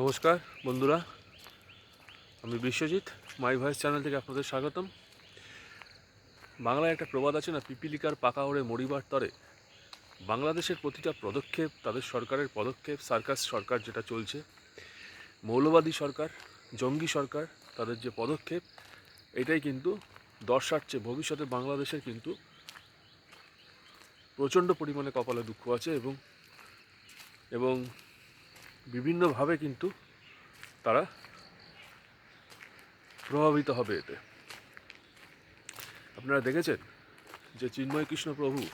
নমস্কার, বন্ধুরা। আমি বিশ্বজিৎ মাই ভয়েস চ্যানেল থেকে আপনাদের স্বাগতম। বাংলায় একটা প্রবাদ আছে না, পিপিলিকার পাকা ওড়ে মরিবার তরে। বাংলাদেশের প্রতিটা পদক্ষেপ, তাদের সরকারের পদক্ষেপ, সার্কাস সরকার যেটা চলছে, মৌলবাদী সরকার, জঙ্গি সরকার, তাদের যে পদক্ষেপ, এটাই কিন্তু দর্শাচ্ছে। ভবিষ্যতে বাংলাদেশের কিন্তু প্রচণ্ড পরিমাণে কপালে দুঃখ আছে এবং এবং বিভিন্নভাবে কিন্তু তারা প্রভাবিত হবে এতে। আপনারা দেখেছেন যে চিন্ময় কৃষ্ণ প্রভু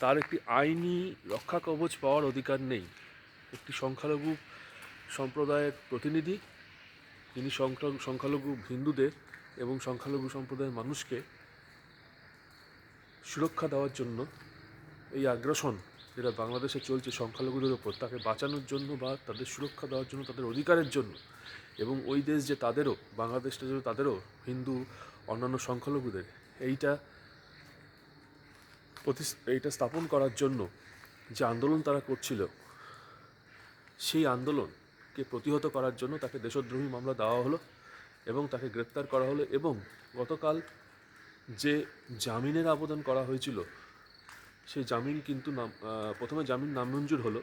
তার একটি আইনি রক্ষা কবচ পাওয়ার অধিকার নেই। একটি সংখ্যালঘু সম্প্রদায়ের প্রতিনিধি সংখ্যা- সংখ্যালঘু হিন্দুদের এবং সংখ্যালঘু সম্প্রদায়ের মানুষকে সুরক্ষা দেওয়ার জন্য এই আগ্রাসন যেটা বাংলাদেশে চলছে সংখ্যালঘুদের ওপর, তাকে বাঁচানোর জন্য বা তাদের সুরক্ষা দেওয়ার জন্য, তাদের অধিকারের জন্য। এবং ওই দেশ যে তাদেরও, বাংলাদেশটা যে তাদেরও, হিন্দু, অন্যান্য সংখ্যালঘুদের, এইটা প্রতি এইটা স্থাপন করার জন্য যে আন্দোলন তারা করছিল, সেই আন্দোলনকে প্রতিহত করার জন্য তাকে দেশদ্রোহী মামলা দেওয়া হলো এবং তাকে গ্রেপ্তার করা হলো এবং গতকাল যে জামিনের আবেদন করা হয়েছিল সেই জামিন কিন্তু নাম প্রথমে জামিন নামঞ্জুর হলো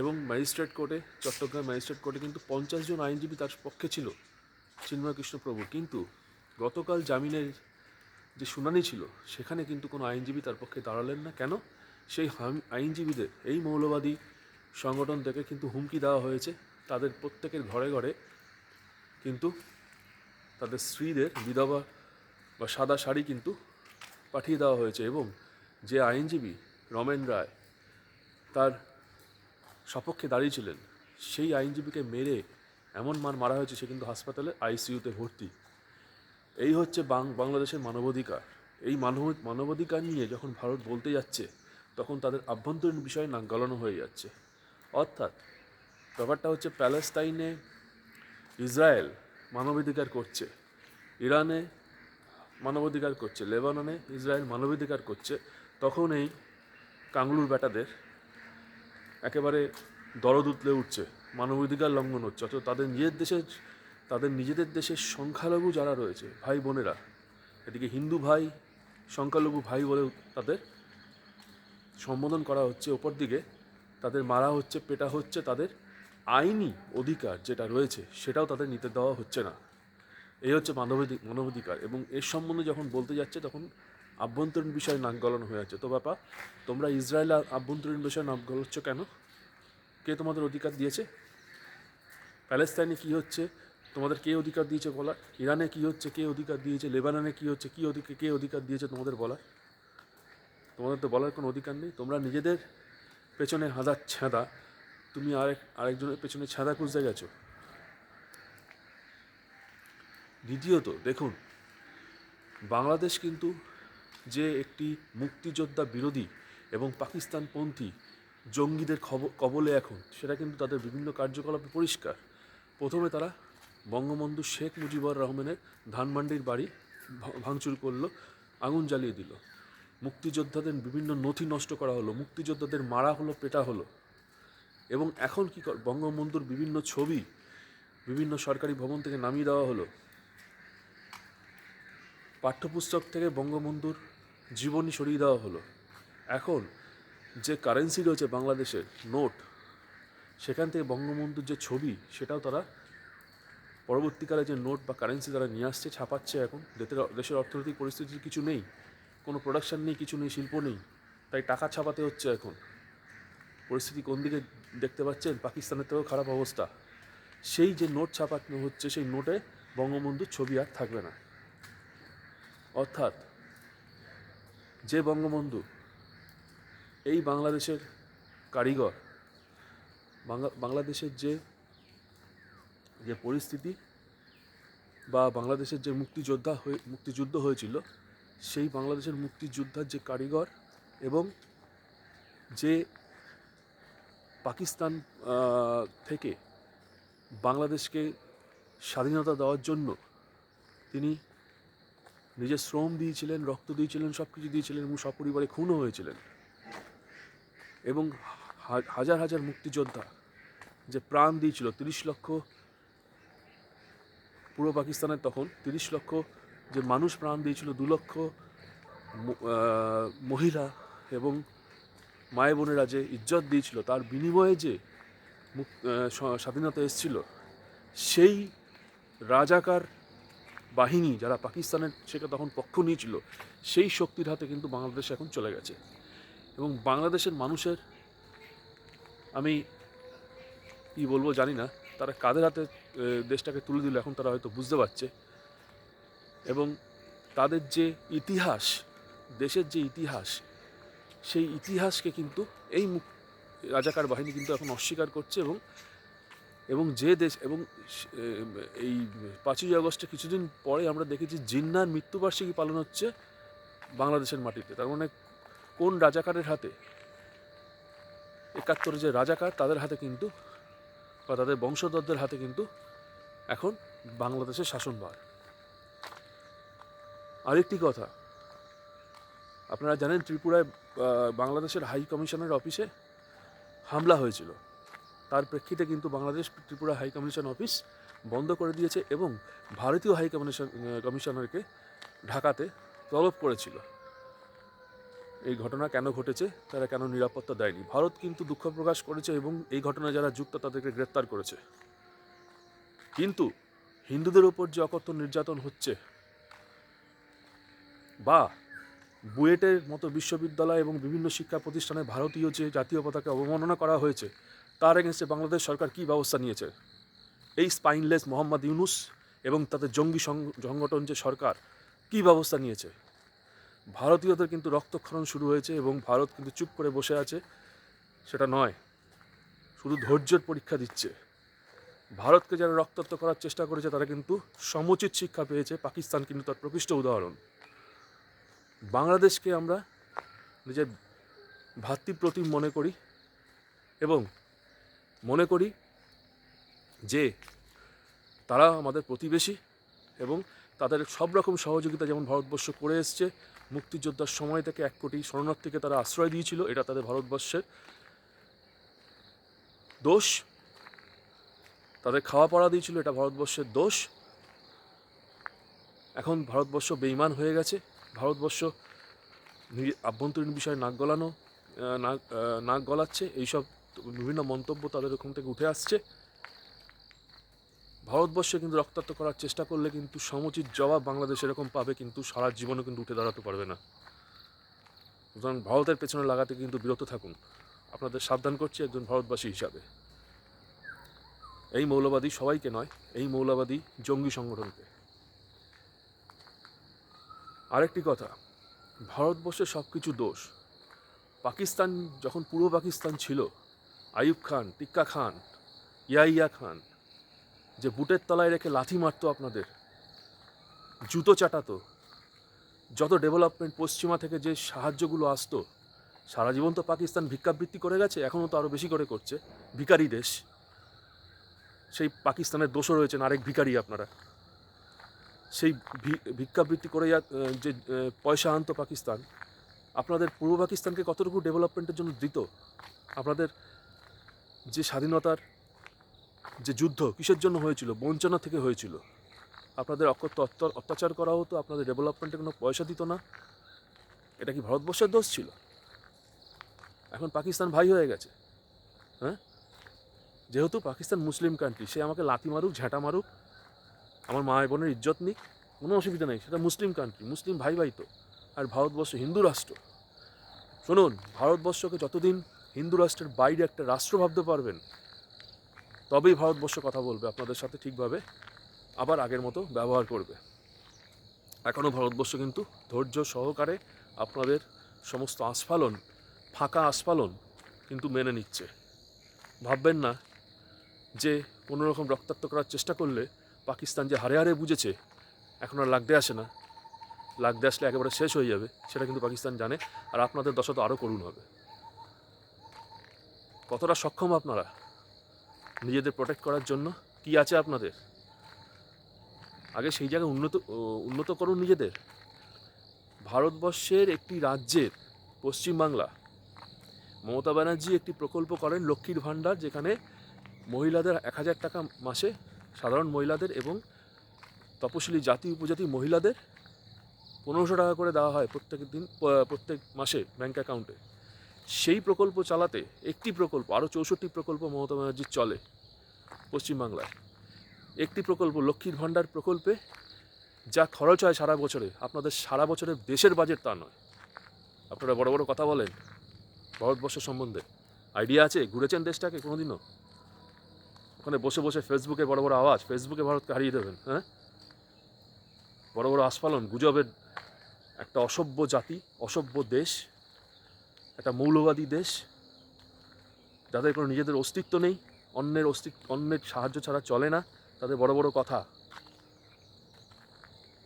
এবং ম্যাজিস্ট্রেট কোর্টে, চট্টগ্রাম ম্যাজিস্ট্রেট কোর্টে কিন্তু পঞ্চাশ জন আইনজীবী তার পক্ষে ছিল চিন্ময় কৃষ্ণ প্রভু। কিন্তু গতকাল জামিনের যে শুনানি ছিল, সেখানে কিন্তু কোনো আইনজীবী তার পক্ষে দাঁড়ালেন না। কেন? সেই আইনজীবীদের, এই মৌলবাদী সংগঠন থেকে কিন্তু হুমকি দেওয়া হয়েছে। তাদের প্রত্যেকের ঘরে ঘরে কিন্তু তাদের স্ত্রীদের বিধবা বা সাদা শাড়ি কিন্তু পাঠিয়ে দেওয়া হয়েছে এবং যে আইনজীবী রমেন রায় তার সপক্ষে দাঁড়িয়েছিলেন সেই আইনজীবীকে মেরে এমন মার মারা হয়েছে সে কিন্তু হাসপাতালে আইসিইউতে ভর্তি। এই হচ্ছে বাংলাদেশের মানবাধিকার। এই মানব, মানবাধিকার নিয়ে যখন ভারত বলতে যাচ্ছে, তখন তাদের আভ্যন্তরীণ বিষয়ে নাক গলানো হয়ে যাচ্ছে। অর্থাৎ ব্যাপারটা হচ্ছে প্যালেস্তাইনে ইসরায়েল মানবাধিকার করছে, ইরানে মানবাধিকার করছে, লেবাননে ইসরায়েল মানবাধিকার করছে তখন এই কাংলুর বেটাদের একেবারে দরদ উতলে উঠছে, মানবাধিকার লঙ্ঘন হচ্ছে, অথচ তাদের নিজের দেশের তাদের নিজেদের দেশের সংখ্যালঘু যারা রয়েছে, ভাই বোনেরা এদিকে হিন্দু ভাই, সংখ্যালঘু ভাই বলে তাদের সম্বোধন করা হচ্ছে। ওপর দিকে তাদের মারা হচ্ছে, পেটা হচ্ছে, তাদের আইনি অধিকার যেটা রয়েছে সেটাও তাদের নিতে দেওয়া হচ্ছে না। এই হচ্ছে মানবাধিক, মানবাধিকার এবং এর সম্বন্ধে যখন বলতে যাচ্ছে তখন আভ্যন্তরীণ বিষয়ে নাক গলানো হয়ে আছে। তো ব্যাপার তোমরা ইসরায়েল আর আভ্যন্তরীণ বিষয়ে নাক গলাচ্ছ কেন? কে তোমাদের অধিকার দিয়েছে? প্যালেস্তাইনে কি হচ্ছে? তোমাদের কে অধিকার দিয়েছে বলার ইরানে কি হচ্ছে? কে অধিকার দিয়েছে? লেবাননে কি হচ্ছে? কি অধিকার কে অধিকার দিয়েছে তোমাদের বলার তোমাদের তো বলার কোনো অধিকার নেই। তোমরা নিজেদের পেছনে হাজার ছেঁদা, তুমি আরেক আরেকজনের পেছনে ছেঁদা খুঁজতে গেছো। দ্বিতীয়ত, দেখুন, বাংলাদেশ কিন্তু যে একটি মুক্তিযোদ্ধা বিরোধী এবং পাকিস্তানপন্থী জঙ্গিদের কবলে এখন, সেটা কিন্তু তাদের বিভিন্ন কার্যকলাপে পরিষ্কার। প্রথমে তারা বঙ্গবন্ধু শেখ মুজিবুর রহমানের ধানমান্ডির বাড়ি ভাঙচুর করল, আগুন জ্বালিয়ে দিল। মুক্তিযোদ্ধাদের বিভিন্ন নথি নষ্ট করা হলো, মুক্তিযোদ্ধাদের মারা হলো, পেটা হলো। এবং এখন কি কর- বঙ্গবন্ধুর বিভিন্ন ছবি বিভিন্ন সরকারি ভবন থেকে নামিয়ে দেওয়া হলো। পাঠ্যপুস্তক থেকে বঙ্গবন্ধুর জীবনী সরিয়ে দেওয়া হলো। এখন যে কারেন্সি রয়েছে বাংলাদেশের নোট, সেখান থেকে বঙ্গবন্ধুর যে ছবি, সেটাও তারা পরবর্তীকালে যে নোট বা কারেন্সি তারা নিয়ে আসছে, ছাপাচ্ছে এখন। দেশের দেশের অর্থনৈতিক পরিস্থিতির কিছু নেই, কোনো প্রোডাকশান নেই, কিছু নেই, শিল্প নেই, তাই টাকা ছাপাতে হচ্ছে এখন। পরিস্থিতি কোন দিকে দেখতে পাচ্ছেন? পাকিস্তানের থেকেও খারাপ অবস্থা। সেই যে নোট ছাপানো হচ্ছে, সেই নোটে বঙ্গবন্ধুর ছবি আর থাকবে না। অর্থাৎ যে বঙ্গবন্ধু, এই বাংলাদেশের কারিগর, বাংলা, বাংলাদেশের যে যে পরিস্থিতি বা বাংলাদেশের যে মুক্তিযোদ্ধা হয়ে, মুক্তিযুদ্ধ হয়েছিল, সেই বাংলাদেশের মুক্তিযোদ্ধার যে কারিগর এবং যে পাকিস্তান থেকে বাংলাদেশকে স্বাধীনতা দেওয়ার জন্য তিনি নিজের শ্রম দিয়েছিলেন, রক্ত দিয়েছিলেন সব কিছু দিয়েছিলেন এবং সপরিবারে খুনও হয়েছিলেন। এবং হাজার হাজার মুক্তিযোদ্ধা যে প্রাণ দিয়েছিল, তিরিশ লক্ষ, পূর্ব পাকিস্তানের তখন তিরিশ লক্ষ যে মানুষ প্রাণ দিয়েছিল, দু লক্ষ মহিলা এবং মায়ে বোনেরা যে ইজ্জত দিয়েছিল, তার বিনিময়ে যে স্বাধীনতা এসেছিল, সেই রাজাকার বাহিনী যারা পাকিস্তানের সেটা তখন পক্ষ নিয়েছিল, সেই শক্তির হাতে কিন্তু বাংলাদেশ এখন চলে গেছে। এবং বাংলাদেশের মানুষের, আমি কি বলব জানি না, তারা কাদের হাতে দেশটাকে তুলে দিল এখন তারা হয়তো বুঝতে পারছে। এবং তাদের যে ইতিহাস, দেশের যে ইতিহাস, সেই ইতিহাসকে কিন্তু এই রাজাকার বাহিনী কিন্তু এখন অস্বীকার করছে এবং এবং যে দেশ, এবং এই পাঁচই আগস্টে কিছুদিন পরে আমরা দেখেছি জিন্নার মৃত্যুবার্ষিকী পালন হচ্ছে বাংলাদেশের মাটিতে। তার মানে কোন রাজাকারের হাতে? একাত্তরে যে রাজাকার, তাদের হাতে কিন্তু, বা তাদের বংশধরদের হাতে কিন্তু এখন বাংলাদেশের শাসনভার। আরেকটি কথা, আপনারা জানেন ত্রিপুরায় বাংলাদেশের হাই কমিশনের অফিসে হামলা হয়েছিল। তার প্রেক্ষিতে কিন্তু Bangladesh Tripura high commission office বন্ধ করে দিয়েছে এবং ভারতীয় হাই কমিশন কমিশনারকে ঢাকাতে তলব করেছিল। এই ঘটনা কেন ঘটেছে, তারা কেন নিরাপত্তা দেয়নি? ভারত কিন্তু দুঃখ প্রকাশ করেছে এবং এই ঘটনায় যারা যুক্ত তাদেরকে গ্রেপ্তার করেছে। কিন্তু হিন্দুদের উপর যে অকথ্য নির্যাতন হচ্ছে বা বুয়েটের মতো বিশ্ববিদ্যালয় এবং বিভিন্ন শিক্ষা প্রতিষ্ঠানে ভারতীয় যে জাতীয় পতাকা অবমাননা করা হয়েছে তার এগেনস্টে বাংলাদেশ সরকার কী ব্যবস্থা নিয়েছে? এই স্পাইনলেস মোহাম্মদ ইউনুস এবং তাদের জঙ্গি সংগঠন যে সরকার, কী ব্যবস্থা নিয়েছে? ভারতীয়দের কিন্তু রক্তক্ষরণ শুরু হয়েছে এবং ভারত কিন্তু চুপ করে বসে আছে, সেটা নয়, শুধু ধৈর্যের পরীক্ষা দিচ্ছে। ভারতকে যারা রক্তাক্ত করার চেষ্টা করেছে, তারা কিন্তু সমুচিত শিক্ষা পেয়েছে। পাকিস্তান কিন্তু তার প্রকৃষ্ট উদাহরণ। বাংলাদেশকে আমরা নিজের ভাতৃপ্রতিম মনে করি এবং মনে করি যে তারা আমাদের প্রতিবেশী এবং তাদের সব রকম সহযোগিতা যেমন ভারতবর্ষ করে এসছে, মুক্তিযোদ্ধার সময় থেকে এক কোটি শরণার্থীকে তারা আশ্রয় দিয়েছিল, এটা তাদের ভারতবর্ষের দোষ। তাদের খাওয়া পড়া দিয়েছিল, এটা ভারতবর্ষের দোষ। এখন ভারতবর্ষ বেইমান হয়ে গেছে, ভারতবর্ষ আভ্যন্তরীণ বিষয়ে নাক গলানো নাক নাক গলাচ্ছে, এইসব বিভিন্ন মন্তব্য তাদের ওখান থেকে উঠে আসছে। ভারতবর্ষে কিন্তু রক্তাক্ত করার চেষ্টা করলে কিন্তু সমুচিত জবাব বাংলাদেশ এরকম পাবে কিন্তু সারা জীবনে কিন্তু উঠে দাঁড়াতে পারবে না। সুতরাং ভারতের পেছনে লাগাতে কিন্তু বিরত থাকুন। আপনাদের সাবধান করছি একজন ভারতবাসী হিসাবে। এই মৌলবাদী সবাইকে নয়, এই মৌলবাদী জঙ্গি সংগঠনকে। আরেকটি কথা ভারতবর্ষের সব কিছু দোষ। পাকিস্তান, যখন পূর্ব পাকিস্তান ছিল আইয়ুব খান টিক্কা খান ইয়াইয়া খান, যে বুটের তলায় রেখে লাথি মারতো আপনাদের, জুতো চাটাতো, যত ডেভেলপমেন্ট পশ্চিমা থেকে যে সাহায্যগুলো আসতো, সারা জীবন তো পাকিস্তান ভিক্ষাবৃত্তি করে গেছে, এখনও তো আরও বেশি করে করছে, ভিখারি দেশ। সেই পাকিস্তানের দোষও রয়েছেন আরেক ভিখারি আপনারা। সেই ভিক্ষাবৃত্তি করে যে পয়সা আনতো পাকিস্তান, আপনাদের পূর্ব পাকিস্তানকে কতটুকু ডেভেলপমেন্টের জন্য দিত, আপনাদের যে স্বাধীনতার যে যুদ্ধ কিসের জন্য হয়েছিল, বঞ্চনা থেকে হয়েছিল, আপনাদের অকথ্য অত্যাচার করা হতো আপনাদের ডেভেলপমেন্টে কোনো পয়সা দিত না। এটা কি ভারতবর্ষের দোষ ছিল? এখন পাকিস্তান ভাই হয়ে গেছে। হ্যাঁ? যেহেতু পাকিস্তান মুসলিম কান্ট্রি সে আমাকে লাথি মারুক, ঝাঁটা মারুক, আমার মা বোনের ইজ্জত নিক, কোনো অসুবিধা নেই, সেটা মুসলিম কান্ট্রি মুসলিম ভাই ভাই তো, আর ভারতবর্ষ হিন্দু রাষ্ট্র। শুনুন, ভারতবর্ষকে যতদিন হিন্দু রাষ্ট্রের বাইরে একটা রাষ্ট্র ভাবতে পারবেন, তবেই ভারতবর্ষ কথা বলবে, আপনাদের সাথে ঠিকভাবে আবার আগের মতো ব্যবহার করবে। এখনও ভারতবর্ষ কিন্তু ধৈর্য সহকারে আপনাদের সমস্ত আস্ফালন, ফাঁকা আস্ফালন কিন্তু মেনে নিচ্ছে। ভাববেন না যে কোনো রকম রক্তাক্ত করার চেষ্টা করলে পাকিস্তান যে হারে হারে বুঝেছে, এখন আর লাগতে আসে না। লাগতে আসলে একেবারে শেষ হয়ে যাবে, সেটা কিন্তু পাকিস্তান জানে, আর আপনাদের দশা তো আরও করুণ হবে। কতটা সক্ষম আপনারা? নিজেদের প্রোটেক্ট করার জন্য কি আছে আপনাদের? আগে সেই জায়গায় উন্নত উন্নত করুন নিজেদের। ভারতবর্ষের একটি রাজ্যের পশ্চিমবাংলা মমতা ব্যানার্জি একটি প্রকল্প করেন লক্ষ্মীর ভাণ্ডার, যেখানে মহিলাদের এক হাজার টাকা মাসে সাধারণ মহিলাদের এবং তপশিলি জাতি, উপজাতি মহিলাদের পনেরোশো টাকা করে দেওয়া হয় প্রত্যেক দিন প্রত্যেক মাসে ব্যাঙ্ক অ্যাকাউন্টে সেই প্রকল্প চালাতে একটি প্রকল্প আরও চৌষট্টি প্রকল্প মমতা ব্যানার্জির চলে পশ্চিমবাংলায়। একটি প্রকল্প লক্ষ্মীর ভাণ্ডার প্রকল্পে, যা খরচ হয় সারা বছরে, আপনাদের সারা বছরের দেশের বাজেট তা নয়। আপনারা বড় বড় কথা বলেন, ভারতবর্ষ সম্বন্ধে। আইডিয়া আছে, ঘুরেছেন দেশটাকে কোনোদিনও? ওখানে বসে বসে ফেসবুকে বড় বড় আওয়াজ, ফেসবুকে ভারতকে হারিয়ে দেবেন হ্যাঁ? বড় বড় আস্ফালন, গুজবের একটা অসভ্য জাতি, অসভ্য দেশ একটা মৌলবাদী দেশ, যাদের কোনো নিজেদের অস্তিত্ব নেই, অন্যের অস্তিত্ব অন্যের সাহায্য ছাড়া চলে না, তাদের বড় বড় কথা।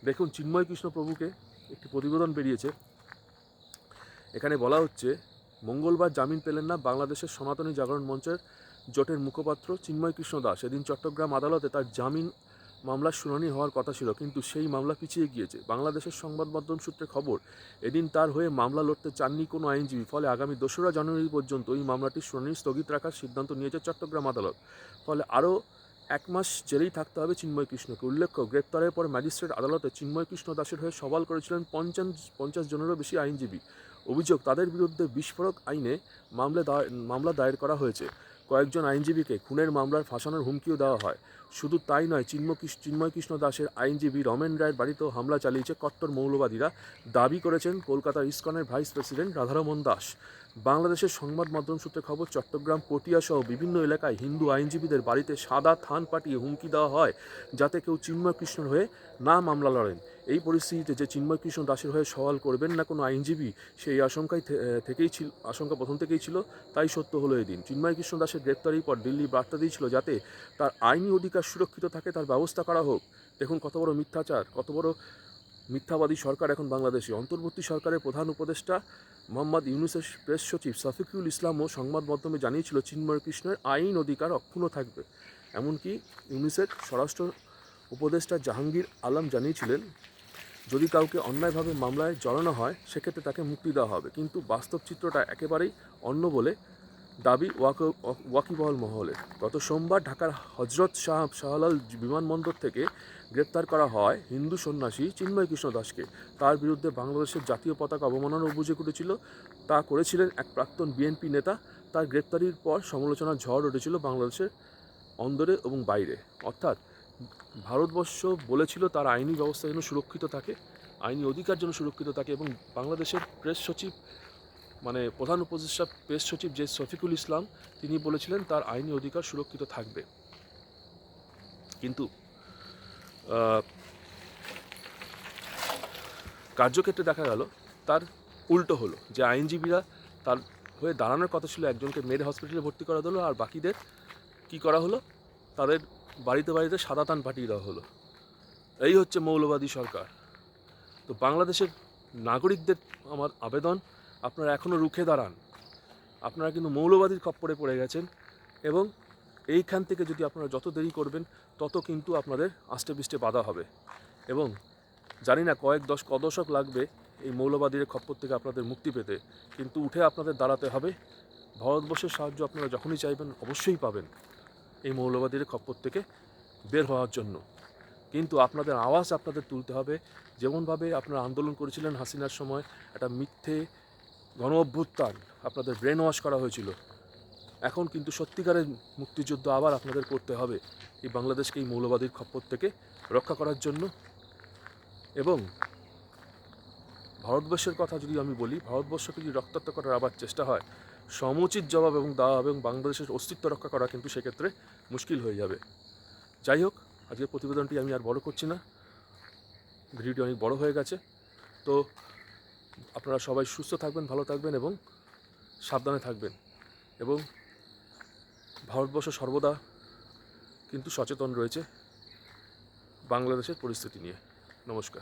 দেখুন, চিন্ময় কৃষ্ণ প্রভুকে একটি প্রতিবেদন বেরিয়েছে। এখানে বলা হচ্ছে, মঙ্গলবার জামিন পেলেন না বাংলাদেশের সনাতনী জাগরণ মঞ্চের জোটের মুখপাত্র চিন্ময় কৃষ্ণ দাস। এদিন চট্টগ্রাম আদালতে তার জামিন মামলার শুনানি হওয়ার কথা ছিল, কিন্তু সেই মামলা পিছিয়ে গিয়েছে। বাংলাদেশের সংবাদ মাধ্যম সূত্রে খবর, এদিন তার হয়ে মামলা লড়তে চাননি কোনো আইনজীবী, ফলে আগামী দোসরা জানুয়ারি পর্যন্ত এই মামলাটির শুনানি স্থগিত রাখার সিদ্ধান্ত নিয়েছে চট্টগ্রাম আদালত। ফলে আরও এক মাস জেলেই থাকতে হবে চিন্ময় কৃষ্ণকে। উল্লেখ্য, গ্রেপ্তারের পর ম্যাজিস্ট্রেট আদালতে চিন্ময় কৃষ্ণ দাসের হয়ে সওয়াল করেছিলেন পঞ্চাশ পঞ্চাশ জনেরও বেশি আইনজীবী। অভিযোগ, তাদের বিরুদ্ধে বিস্ফোরক আইনে মামলা মামলা দায়ের করা হয়েছে। কয়েকজন আইনজীবীকে খুনের মামলার ফাঁসানোর হুমকিও দেওয়া হয়। শুধু তাই নয়, চিন্ময় কৃষ্ণ চিন্ময় কৃষ্ণ দাসের আইনজীবী রমেন রায়ের বাড়িতেও হামলা চালিয়েছে কট্টর মৌলবাদীরা। দাবি করেছেন কলকাতার ইসকনের ভাইস প্রেসিডেন্ট রাধারমন দাস। বাংলাদেশের সংবাদ মাধ্যম সূত্রে খবর, চট্টগ্রাম, পটিয়া সহ বিভিন্ন এলাকায় হিন্দু আইনজীবীদের বাড়িতে সাদা থান পাঠিয়ে হুমকি দেওয়া হয়, যাতে কেউ চিন্ময় কৃষ্ণর হয়ে না মামলা লড়েন। এই পরিস্থিতিতে যে চিন্ময় কৃষ্ণ দাসের হয়ে সওয়াল করবেন না কোনো আইনজীবী, সেই আশঙ্কায় থেকেই ছিল আশঙ্কা প্রথম থেকেই ছিল, তাই সত্য হলো এদিন। চিন্ময় কৃষ্ণ দাসের গ্রেপ্তারির পর দিল্লি বার্তা দিয়েছিল যাতে তার আইনি অধিকার সুরক্ষিত থাকে, তার ব্যবস্থা করা হোক। দেখুন কত বড় মিথ্যাচার, কত বড় মিথ্যাবাদী সরকার এখন বাংলাদেশে। অন্তর্বর্তী সরকারের প্রধান উপদেষ্টা মোহাম্মদ ইউনুসের প্রেস সচিব শফিকুল ইসলামও সংবাদ মাধ্যমে জানিয়েছিল, চিন্ময় কৃষ্ণের আইন অধিকার অক্ষুণ্ণ থাকবে। এমনকি ইউনুসের স্বরাষ্ট্র উপদেষ্টা জাহাঙ্গীর আলম জানিয়েছিলেন, যদি কাউকে অন্যায়ভাবে মামলায় জড়ানো হয়, সেক্ষেত্রে তাকে মুক্তি দেওয়া হবে। কিন্তু বাস্তব চিত্রটা একেবারেই অন্য বলে দাবি ওয়াক- ওয়াকিবহল মহলে। গত সোমবার ঢাকার হজরত শাহ শাহলাল বিমানবন্দর থেকে গ্রেপ্তার করা হয় হিন্দু সন্ন্যাসী চিন্ময় কৃষ্ণ দাসকে। তার বিরুদ্ধে বাংলাদেশের জাতীয় পতাকা অবমাননার অভিযোগ উঠেছিল। তা করেছিলেন এক প্রাক্তন বিএনপি নেতা। তার গ্রেপ্তারির পর সমালোচনার ঝড় উঠেছিল বাংলাদেশের অন্দরে এবং বাইরে। অর্থাৎ ভারতবর্ষ বলেছিল তার আইনি ব্যবস্থা যেন সুরক্ষিত থাকে, আইনি অধিকার যেন সুরক্ষিত থাকে এবং বাংলাদেশের প্রেস সচিব মানে প্রধান উপদেষ্টা প্রেস সচিব যে শফিকুল ইসলাম, তিনি বলেছিলেন তার আইনি অধিকার সুরক্ষিত থাকবে। কিন্তু কার্যক্ষেত্রে দেখা গেল, তার উল্টো হলো যে আইনজীবীরা তার হয়ে দাঁড়ানোর কথা ছিল একজনকে মেড হসপিটালে ভর্তি করা হলো আর বাকিদের কি করা হলো? তাদের বাড়িতে বাড়িতে সাদা তান পাঠিয়ে দেওয়া হলো। এই হচ্ছে মৌলবাদী সরকার। তো বাংলাদেশের নাগরিকদের আমার আবেদন আপনারা এখনও রুখে দাঁড়ান। আপনারা কিন্তু মৌলবাদীর খপ্পরে পড়ে গেছেন এবং এইখান থেকে যদি আপনারা যত দেরি করবেন, তত কিন্তু আপনাদের আষ্টে পিষ্টে বাধা হবে। এবং জানি না কয়েক দশ কদশক লাগবে এই মৌলবাদীর খপ্পর থেকে আপনাদের মুক্তি পেতে, কিন্তু উঠে আপনাদের দাঁড়াতে হবে। ভারতবর্ষের সাহায্য আপনারা যখনই চাইবেন, অবশ্যই পাবেন এই মৌলবাদীর খপ্পর থেকে বের হওয়ার জন্য। কিন্তু আপনাদের আওয়াজ আপনাদের তুলতে হবে। যেমনভাবে আপনারা আন্দোলন করেছিলেন হাসিনার সময়, একটা মিথ্যে গণ অভ্যুত্থান আপনাদের ব্রেন ওয়াশ করা হয়েছিল। এখন কিন্তু সত্যিকারের মুক্তিযুদ্ধ আবার আপনাদের করতে হবে এই বাংলাদেশকে এই মৌলবাদীর খপ্পর থেকে রক্ষা করার জন্য। এবং ভারতবর্ষের কথা যদি আমি বলি, ভারতবর্ষকে যদি রক্তাক্ত করার আবার চেষ্টা হয়, সমুচিত জবাব এবং দেওয়া হবে এবং বাংলাদেশের অস্তিত্ব রক্ষা করা কিন্তু সেক্ষেত্রে মুশকিল হয়ে যাবে। যাই হোক, আজকের প্রতিবেদনটি আমি আর বড় করছি না। ভিডিওটি অনেক বড় হয়ে গেছে। তো আপনারা সবাই সুস্থ থাকবেন, ভালো থাকবেন এবং সাবধানে থাকবেন। এবং ভারতবর্ষ সর্বদা কিন্তু সচেতন রয়েছে বাংলাদেশের পরিস্থিতি নিয়ে। নমস্কার।